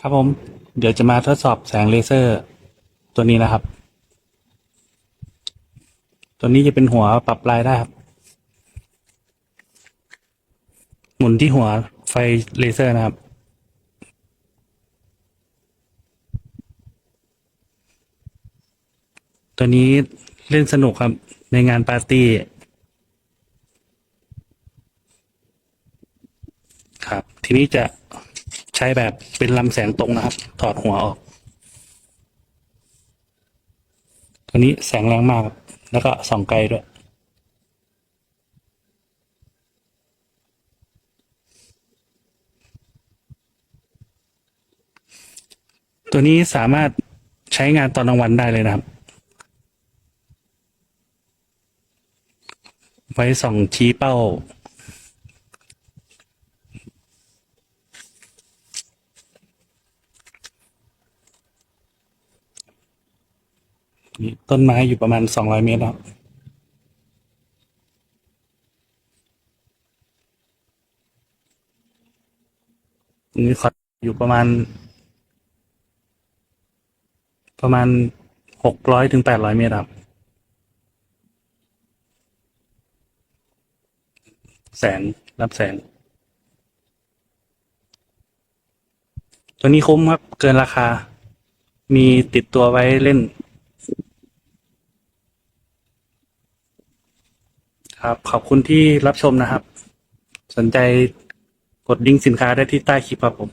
ครับผม เดี๋ยวจะมาทดสอบแสงเลเซอร์ตัวนี้นะครับ ตัวนี้จะเป็นหัวปรับลายได้ครับ หมุนที่หัวไฟเลเซอร์นะครับตัวนี้เล่นสนุกครับในงานปาร์ตี้ ครับ ทีนี้จะใช้แบบเป็นลำแสงตรงนะครับ ถอดหัวออกตัวนี้แสงแรงมาก แล้วก็ส่องไกลด้วยตัวนี้สามารถใช้งานตอนกลางวันได้เลยนะครับ ไว้ส่องชี้เป้า นี่ต้นไม้อยู่ประมาณสองร้อยเมตรครับนี่ขออยู่ประมาณ ประมาณหกร้อยถึงแปดร้อยเมตรครับแสงรับแสง ตัวนี้คุ้มครับ เกินราคา มีติดตัวไว้เล่น ครับ ขอบคุณที่รับชมนะครับ สนใจกดลิงก์สินค้าได้ที่ใต้คลิปครับผม